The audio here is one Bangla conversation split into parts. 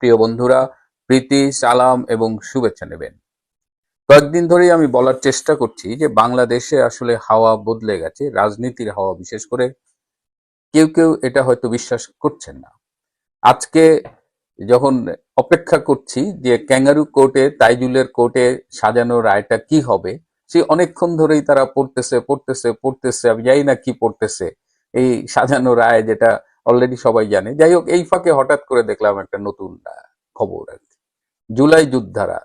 প্রিয় বন্ধুরা, প্রীতি, সালাম এবং শুভেচ্ছা নেবেন। কয়েকদিন ধরেই আমি বলার চেষ্টা করছি যে বাংলাদেশে আসলে হাওয়া বদলে গেছে, রাজনীতির হাওয়া বিশেষ করে। কেউ কেউ এটা হয়তো বিশ্বাস করছেন না। আজকে যখন অপেক্ষা করছি যে ক্যাঙ্গারু কোর্টে, তাইজুলের কোর্টে সাজানো রায়টা কি হবে, সে অনেকক্ষণ ধরেই তারা পড়তেছে পড়তেছে পড়তেছে, আমি জানি না কি পড়তেছে। এই সাজানো রায় যেটা অলরেডি সবাই জানে। যাই হোক এই ফাঁকে হঠাৎ করে দেখলাম একটা নতুন খবর আর কি। জুলাই যুদ্ধারা,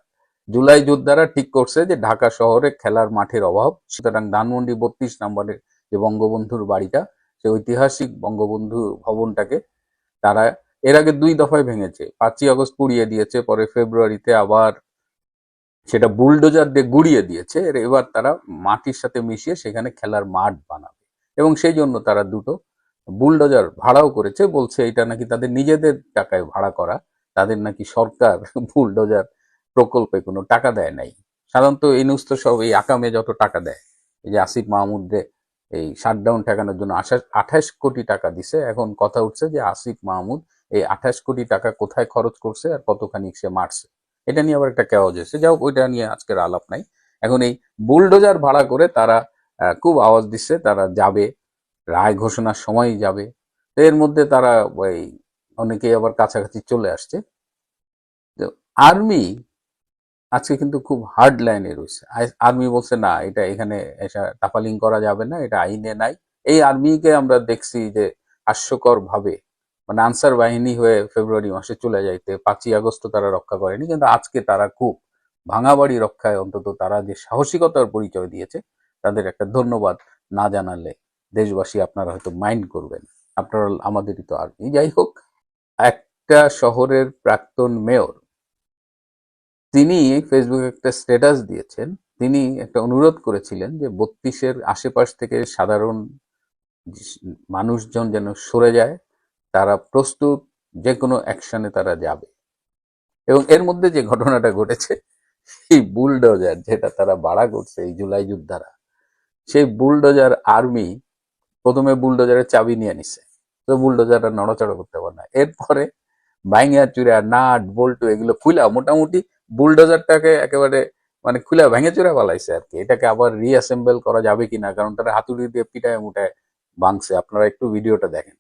জুলাই যোদ্ধারা ঠিক করছে যে ঢাকা শহরে খেলার মাঠের অভাব, সুতরাং ধানমন্ডি বত্রিশ নম্বরের যে বঙ্গবন্ধুর বাড়িটা, সে ঐতিহাসিক বঙ্গবন্ধু ভবনটাকে তারা এর আগে দুই দফায় ভেঙেছে। পাঁচই আগস্ট পুড়িয়ে দিয়েছে, পরে ফেব্রুয়ারিতে আবার সেটা বুলডোজার দিয়ে গুড়িয়ে দিয়েছে। এবার তারা মাটির সাথে মিশিয়ে সেখানে খেলার মাঠ বানাবে। এবং সেই জন্য তারা দুটো বুলডোজার ভাড়াও করেছে, বলছে এটা নাকি তাদের নিজেদের টাকায় ভাড়া করা, তাদের নাকি সরকার বুলডোজার প্রকল্পে কোনো টাকা দেয় নাই। সাধারণত এই নিউজ তো সব এই আকামে যত টাকা দেয়, এই যে আসিফ মাহমুদে এই শাটডাউন ঠেকানোর জন্য আঠাশ কোটি টাকা দিছে, এখন কথা উঠছে যে আসিফ মাহমুদ এই আঠাশ কোটি টাকা কোথায় খরচ করছে আর কতখানি সে মারছে। এটা নিয়ে আবার একটা কেওয়াজ এসে যাও ওইটা নিয়ে আজকের আলাপ নাই। এখন এই বুলডোজার ভাড়া করে তারা খুব আওয়াজ দিচ্ছে, তারা যাবে রায় ঘোষণার সময় যাবে। এর মধ্যে তারা ওই অনেকেই আবার কাছাকাছি চলে আসছে। আর্মি আজকে কিন্তু খুব হার্ড লাইনে রয়েছে। আর্মি বলছে, না, এটা এখানে টাফালিং করা যাবে না, এটা আইনে নাই। এই আর্মিকে আমরা দেখছি যে হাস্যকর ভাবে মানে আনসার বাহিনী হয়ে ফেব্রুয়ারি মাসে চলে যাইতে, পাঁচই আগস্ট তারা রক্ষা করেনি, কিন্তু আজকে তারা খুব ভাঙাবাড়ি রক্ষায় অন্তত তারা যে সাহসিকতার পরিচয় দিয়েছে, তাদের একটা ধন্যবাদ না জানালে দেশবাসী আপনারা হয়তো মাইন্ড করবেন। আপনারা আমাদেরই তো আর্মি যাই হোক, একটা শহরের প্রাক্তন মেয়র তিনি ফেসবুকে একটা স্ট্যাটাস দিয়েছেন। তিনি একটা অনুরোধ করেছিলেন যে বত্রিশের আশেপাশ থেকে সাধারণ মানুষজন যেন সরে যায়, তারা প্রস্তুত যে কোনো অ্যাকশনে তারা যাবে। এবং এর মধ্যে যে ঘটনাটা ঘটেছে, সেই বুলডোজার যেটা তারা ভাড়া করছে এই জুলাই যোদ্ধারা, সেই বুলডোজার আর্মি প্রথমে বুলডোজারের চাবি নিয়ে নিছে। তো বুলডোজারটা নড়াচড়া করতে পারে না। এরপরে ভাইঙ্গা চুরা নাট, বল্টু এগুলো খুলা মোটামুটি বুলডোজারটাকে একেবারে মানে খুলা ভেঙে চুরা পালাইছে আর কি। এটাকে আবার রিঅ্যাসেম্বল করা যাবে কিনা? কারণ তারা হাতুড়ি দিয়ে পিটায় মুটায় ভাঙছে। আপনারা একটু ভিডিওটা দেখেন।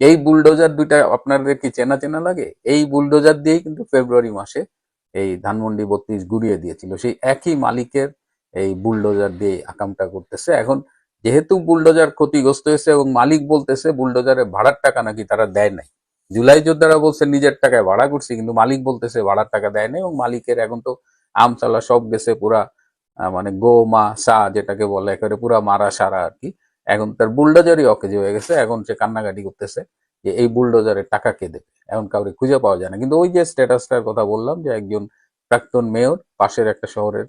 এই বুলডোজার দুইটা আপনাদের কি চেনা চেনা লাগে? এই বুলডোজার দিয়েই কিন্তু ফেব্রুয়ারি মাসে এই ধানমন্ডি বত্রিশ গুড়িয়ে দিয়েছিল। সেই একই মালিকের এই বুলডোজার দিয়ে আকামটা করতেছে। এখন যেহেতু বুলডোজার ক্ষতিগ্রস্ত হয়েছে এবং মালিক বলতেছে বুলডোজারের ভাড়ার টাকা নাকি তারা দেয় নাই। জুলাই যোদ্ধারা বলছে নিজের টাকায় ভাড়া করছি, কিন্তু মালিক বলতেছে ভাড়ার টাকা দেয় নাই এবং মালিকের এখন তো আমচালা সব গেছে পুরা মানে গো মা সা যেটাকে বলে, একেবারে পুরা মারা সারা আর কি। এখন তার বুলডোজারই অকেজ হয়ে গেছে। এখন সে কান্নাকাটি করতেছে যে এই বুলডোজারের টাকা কে দেবে? এখন কাউরে খুঁজে পাওয়া যায় না। কিন্তু ওই যে স্ট্যাটাসটার কথা বললাম যে একজন প্রাক্তন মেয়র, পাশের একটা শহরের,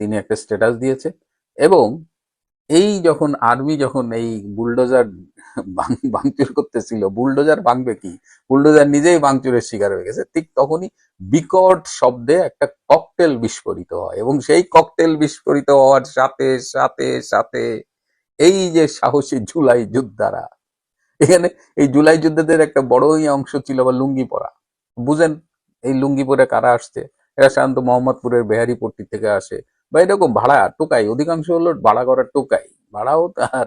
তিনি একটা স্ট্যাটাস দিয়েছে। এবং এই যখন আর্মি যখন এই বুলডোজার ভাঙচুর করতেছিল। বুলডোজার ভাঙবে কি? বুলডোজার নিজেই ভাঙচুরের শিকার হয়ে গেছে। ঠিক তখনই বিকট শব্দে একটা ককটেল বিস্ফোরিত হয় এবং সেই ককটেল বিস্ফোরিত হওয়ার সাথে সাথে সাথে এই যে সাহসী জুলাই যোদ্ধারা, এখানে এই জুলাই যোদ্ধাদের একটা বড়ই অংশ ছিল বা লুঙ্গি পরা। বুঝেন এই লুঙ্গি পরে কারা আসছে? এরা সাধারণত মোহাম্মদপুরের বেহারিপট্টি থেকে আসে। বা এরকম ভাড়া, টোকাই, অধিকাংশ হলো ভাড়া করার টোকাই। ভাড়াও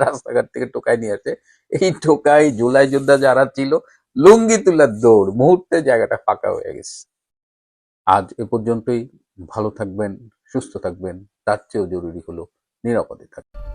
রাস্তাঘাট থেকে টোকাই নিয়ে আসে। এই টোকাই জুলাই যোদ্ধা যারা ছিল, লুঙ্গি তুলার দৌড়, মুহূর্তে জায়গাটা ফাঁকা হয়ে গেছে। আজ এ পর্যন্তই। ভালো থাকবেন, সুস্থ থাকবেন, তার চেয়েও জরুরি হলো নিরাপদে থাকবেন।